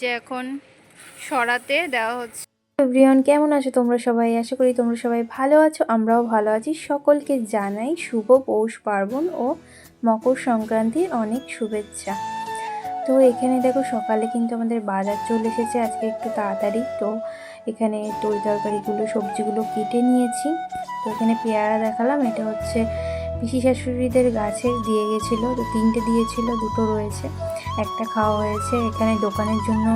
যে এখন সরাতে দেওয়া হচ্ছে। এভরিওয়ান, কেমন আছো তোমরা সবাই? আশা করি তোমরা সবাই ভালো আছো, আমরাও ভালো আছি। সকলকে জানাই শুভ পৌষ পার্বণ ও মকর সংক্রান্তির অনেক শুভেচ্ছা। তো এখানে দেখো, সকালে কিন্তু আমাদের বাজার চলে এসেছে। আজকে একটু তাড়াতাড়ি। তো এখানে তরি তরকারিগুলো, সবজিগুলো কেটে নিয়েছি। তো এখানে পেয়ারা দেখালাম। এটা হচ্ছে পিসি শাশুড়িদের গাছের দিয়ে গেছিল। তো তিনটে দিয়েছিল, দুটো রয়েছে। একটা খাওয়া হয়েছে। এখানে দোকানের জন্য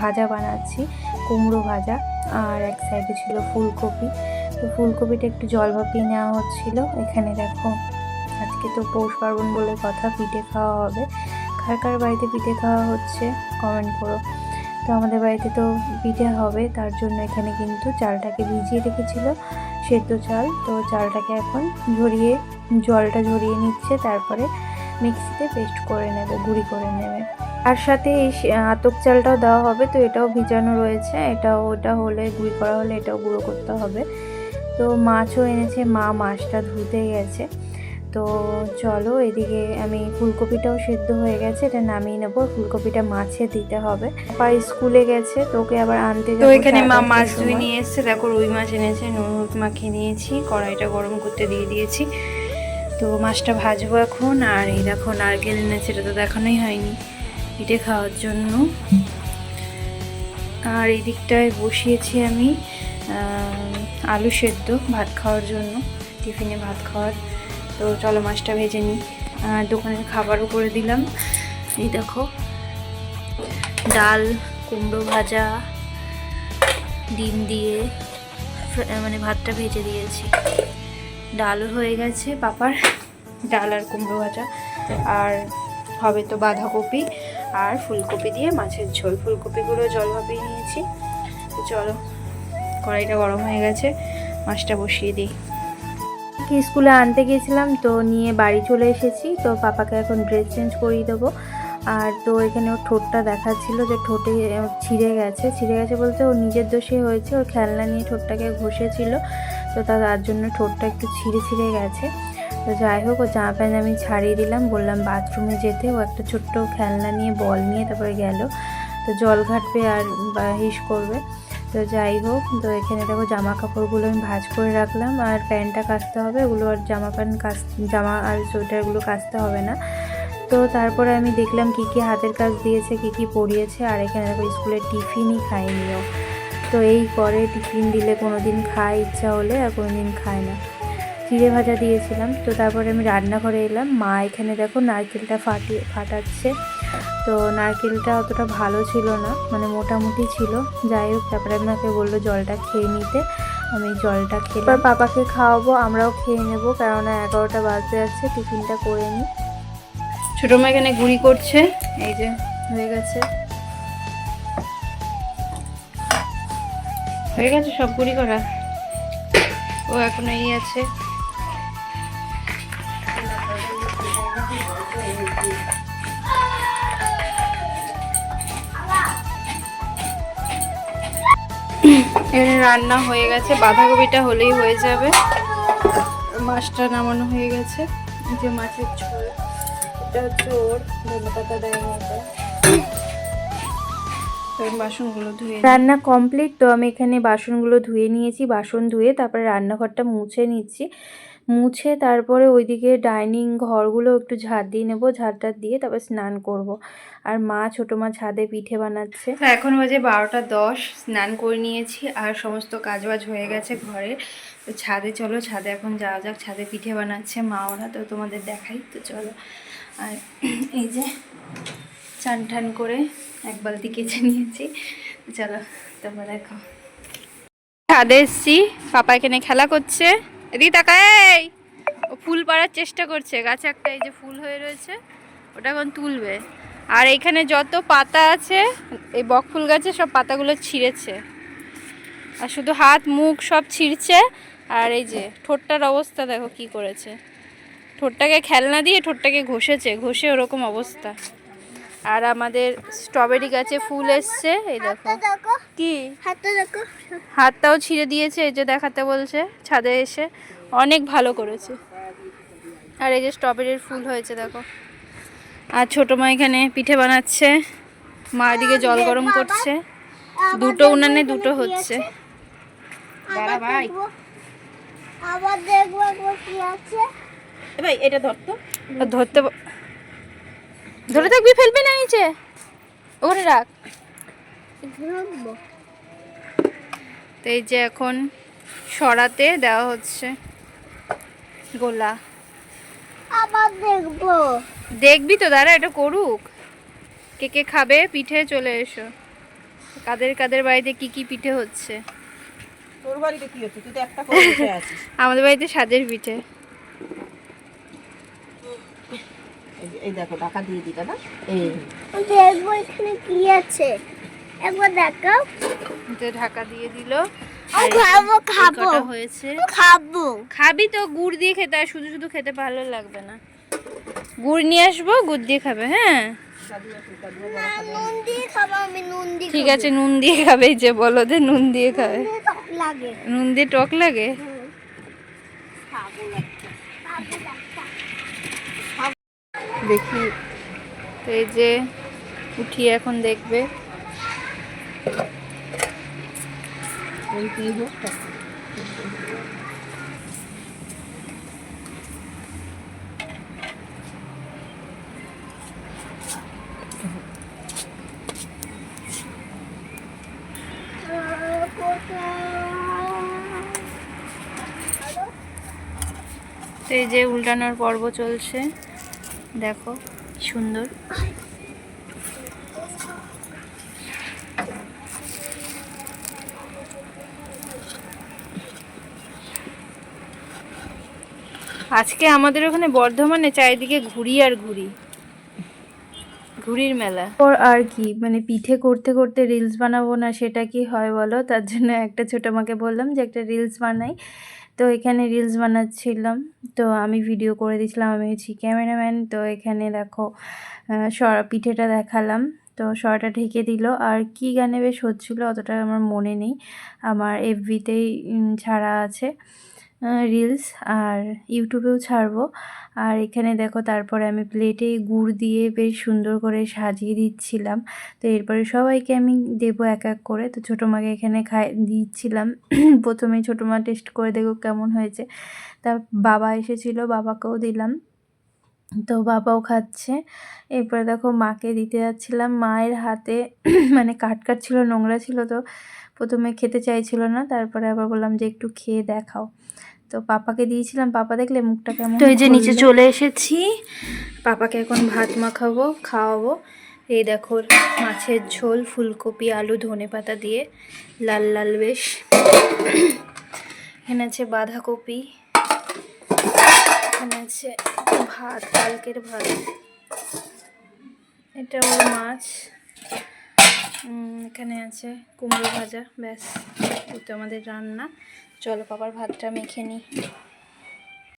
ভাজা বানাচ্ছি, কুমড়ো ভাজা আর এক সাইডে ছিল ফুলকপি। তো ফুলকপিটা একটু জল ভাপিয়ে নেওয়া হচ্ছিল। এখানে দেখো, আজকে তো পৌষ পার্বণ বলে কথা, পিঠে খাওয়া হবে। কার কার বাড়িতে পিঠে খাওয়া হচ্ছে কমেন্ট করো। তো আমাদের বাড়িতে তো পিঠে হবে, তার জন্য এখানে কিন্তু চালটাকে ভিজিয়ে রেখেছিল সেদ্ধ চাল। তো চালটাকে এখন ঝরিয়ে, জলটা ঝরিয়ে নিচ্ছে, তারপরে মিক্সিতে পেস্ট করে নেবে গুঁড়ি করে নেবে। আর সাথে এই আতপ চালটাও দেওয়া হবে তো এটাও ভিজানো রয়েছে। এটাও ওটা হলে গুঁড়ি করা হলে এটাও গুঁড়ো করতে হবে। তো মাছও এনেছে মা মাছটা ধুতে গেছে। তো চলো এদিকে আমি ফুলকপিটাও সেদ্ধ হয়ে গেছে এটা নামিয়ে নেব। ফুলকপিটা মাছে দিতে হবে। আবার স্কুলে গেছে তোকে আবার আনতে তো এখানে মা মাছ ধুয়ে নিয়ে এসছে। দেখো রুই মাছ এনেছে নুন হলুদ মাখিয়ে নিয়েছি কড়াইটা গরম করতে দিয়ে দিয়েছি। তো মাছটা ভাজবো এখন, আর এই দেখো নারকেল এনেছে, এটা তো দেখানোই হয়নি পিঠে খাওয়ার জন্য। আর এই দিকটায় বসিয়েছি আমি আলু সেদ্ধ, ভাত খাওয়ার জন্য, টিফিনে ভাত খাওয়ার। তো চলো মাছটা ভেজে নিই। আর দোকানের খাবারও করে দিলাম। এই দেখো, ডাল, কুমড়ো ভাজা, ডিম দিয়ে মানে ভাতটা ভেজে দিয়েছি। ডালও হয়ে গেছে পাপার, ডাল আর কুমড়ো ভাজা। আর হবে তো বাঁধাকপি আর ফুলকপি দিয়ে মাছের ঝোল। ফুলকপিগুলো জল ভাপিয়ে নিয়েছি। চলো, কড়াইটা গরম হয়ে গেছে, মাছটা বসিয়ে দিই। কি স্কুলে আনতে গিয়েছিলাম তো নিয়ে বাড়ি চলে এসেছি, তো পাপাকে এখন ড্রেস চেঞ্জ করিয়ে দেবো। আর তো এখানে ওর ঠোঁটটা দেখাচ্ছিল যে ঠোঁটে ছিঁড়ে গেছে। ছিঁড়ে গেছে বলতে ওর নিজের দোষে হয়েছে, ওর খেলনা নিয়ে ঠোঁটটাকে ঘষেছিল। তো তার জন্য ঠোঁটটা একটু ছিঁড়ে ছিঁড়ে গেছে। তো যাই হোক, ও জামা প্যান্ট আমি ছাড়িয়ে দিলাম, বললাম বাথরুমে যেতে। ও একটা ছোট্ট খেলনা নিয়ে বল নিয়ে তারপরে গেল। তো জল ঘাটবে আর হিস করবে। তো যাই হোক, তো এখানে দেখো জামা কাপড়গুলো আমি ভাজ করে রাখলাম। আর প্যান্টটা কাচতে হবে ওগুলো আর জামা প্যান্ট কাচ, জামা আর সোয়েটারগুলো কাচতে হবে না। তো তারপরে আমি দেখলাম কি কি হাতের কাজ দিয়েছে, কি কি পড়িয়েছে আর এখানে দেখো স্কুলের টিফিনই খাইনিও তো এই করে টিফিন দিলে কোনো দিন খায় ইচ্ছা হলে আর কোনো দিন খায় না। চিড়ে ভাজা দিয়েছিলাম, তো তারপরে আমি রান্নাঘরে এলাম। মা এখানে দেখো নারকেলটা ফাটিয়ে, ফাটাচ্ছে। তো নারকেলটা অতটা ভালো ছিল না মানে মোটামুটি ছিল। যাই হোক, তারপরে আমাকে বলল জলটা খেয়ে নিতে। আমি জলটা খেয়ে এবার পাপাকে খাওয়াবো, আমরাও খেয়ে নেব, কেননা এগারোটা বাজতে যাচ্ছে, টিফিনটা করে নিই ছোটো মা এখানে গুঁড়ি করছে, এই যে হয়ে গেছে। হয়ে গেছে সব গুঁড়ি করা। ও এখন এই আছে। এখানে রান্না হয়ে গেছে। বাঁধাকপিটা হলেই হয়ে যাবে। মাছটা নামানো হয়ে গেছে। যে মাছের ঝোল। এটা হচ্ছে ওর ধনে পাতা দেয় মতো বাসনগুলো ধুয়ে রান্না কমপ্লিট তো আমি এখানে বাসনগুলো ধুয়ে নিয়েছি বাসন ধুয়ে তারপরে রান্নাঘরটা মুছে নিচ্ছি। মুছে তারপরে ওইদিকে ডাইনিং ঘরগুলো একটু ঝাড় দিয়ে নেব ঝাড়টা দিয়ে তারপর স্নান করব। আর মা ছোটো মা ছাদে পিঠে বানাচ্ছে। এখন বাজে বারোটা দশ স্নান করে নিয়েছি আর সমস্ত কাজবাজ হয়ে গেছে ঘরে। তো ছাদে চলো ছাদে এখন যাওয়া যাক ছাদে পিঠে বানাচ্ছে মা ওরা তো তোমাদের দেখাই তো চলো। আর এই যে চান টান করে এক বালতি কেচে নিয়েছি। চলো, তোমরা দেখো। ছাদে এসছি, পাপা এখানে খেলা করছে। এদিকে তাকাই ও ফুল পাড়ার চেষ্টা করছে, গাছে একটা এই যে ফুল হয়ে রয়েছে, ওটা এখন তুলবে। আর এখানে যত পাতা আছে, এই বকফুল গাছে সব পাতাগুলো ছিঁড়েছে। আর শুধু হাত, মুখ সব ছিঁড়ছে, আর এই যে ঠোঁটটার অবস্থা দেখো কি করেছে। ঠোঁটটাকে খেলনা দিয়ে ঠোঁটটাকে ঘষেছে, ঘষে ওরকম অবস্থা। আর আমাদের স্ট্রবেরি গাছে ফুল এসছে এই দেখো। কি? দেখো। হাতটাও ছিঁড়ে দিয়েছে এই যে দেখাতে বলছে ছাদে এসে। অনেক ভালো করেছে। আর এই যে স্ট্রবেরির ফুল হয়েছে দেখো। আর ছোটো মা এখানে পিঠে বানাচ্ছে। মা এদিকে জল গরম করছে। দুটো উনানে দুটো হচ্ছে। ভাই। এটা ধর তো আর ধরতে ব- ধরে থাকবি ফেলবি না নিচে। ওখানে রাখ। তো এই যে এখন সরাতে দেওয়া হচ্ছে গোলা। আবার দেখব। দেখবি তো দাঁড়া এটা করুক। কে কে খাবে পিঠে চলে এসো। কাদের কাদের বাড়িতে কি কি পিঠে হচ্ছে? তোর বাড়িতে কি হচ্ছে? তুই তো একটা করে আছিস। আমাদের বাড়িতে সাজের পিঠে। এই দেখো টাকা দিয়ে দিটা না? এই। দেখব এখানে কি আছে? একবার দেখাও। তো ঢাকা দিয়ে দিল। খাব খাব। হয়েছে? খাব। খাবি তো গুড় দিয়ে খেতে আর শুধু শুধু খেতে ভালো লাগবে না। গুড় নিয়ে আসব গুড় দিয়ে খাবে হ্যাঁ? নুন দিয়ে খাব আমি নুন দিয়ে ঠিক আছে নুন দিয়ে খাবে যে বলো যে নুন দিয়ে খাবে। নুন দিয়ে টক লাগে। দেখি। তো এই যে উঠিয়ে এখন দেখবে। এই যে উল্টানোর পর্ব চলছে। দেখো সুন্দর। আজকে আমাদের ওখানে বর্ধমানে চারিদিকে ঘুরি আর ঘুরি। ঘুরির মেলা। ওর আর কি মানে পিঠে করতে করতে রিলস বানাবো না সেটা কি হয় বলো? তার জন্য একটা ছোটো মাকে বললাম যে একটা রিলস বানাই। তো এখানে রিলস বানাচ্ছিলাম। তো আমি ভিডিও করে দিয়েছিলাম, আমি হচ্ছি ক্যামেরাম্যান তো এখানে দেখো সরা, পিঠেটা দেখালাম। তো সরাটা ঢেকে দিল। আর কি গানে বেশ হচ্ছিল অতটা আমার মনে নেই। আমার এফবিতেই ছাড়া আছে। রিলস আর ইউটিউবেও ছাড়বো। আর এখানে দেখো তারপরে আমি প্লেটে গুড় দিয়ে বেশ সুন্দর করে সাজিয়ে দিচ্ছিলাম। তো এরপরে সবাইকে আমি দেবো এক এক করে। তো ছোটো মাকে এখানে খাই, দিচ্ছিলাম। প্রথমে ছোটো মা টেস্ট করে দেখো কেমন হয়েছে। তা বাবা এসেছিল, বাবাকেও দিলাম। তো বাবাও খাচ্ছে। এরপরে দেখো মাকে দিতে যাচ্ছিলাম। মায়ের হাতে মানে কাট কাট ছিল, নোংরা ছিল তো প্রথমে খেতে চাইছিল না। তারপরে আবার বললাম যে একটু খেয়ে দেখাও। তো পাপাকে দিয়েছিলাম। পাপা দেখলে মুখটা কেমন তো এই যে নিচে চলে এসেছি। পাপাকে এখন ভাত মাখাবো খাওয়াবো। এই দেখো মাছের ঝোল ফুলকপি আলু ধনে পাতা দিয়ে। লাল লাল বেশ। এখানে আছে বাঁধাকপি। এখানে আছে ভাত কালকের ভাত। এটা হলো মাছ। এখানে আছে কুমড়ো ভাজা ব্যাস। এই তো আমাদের রান্না। চলো পাপার ভাতটা মেখে নিই।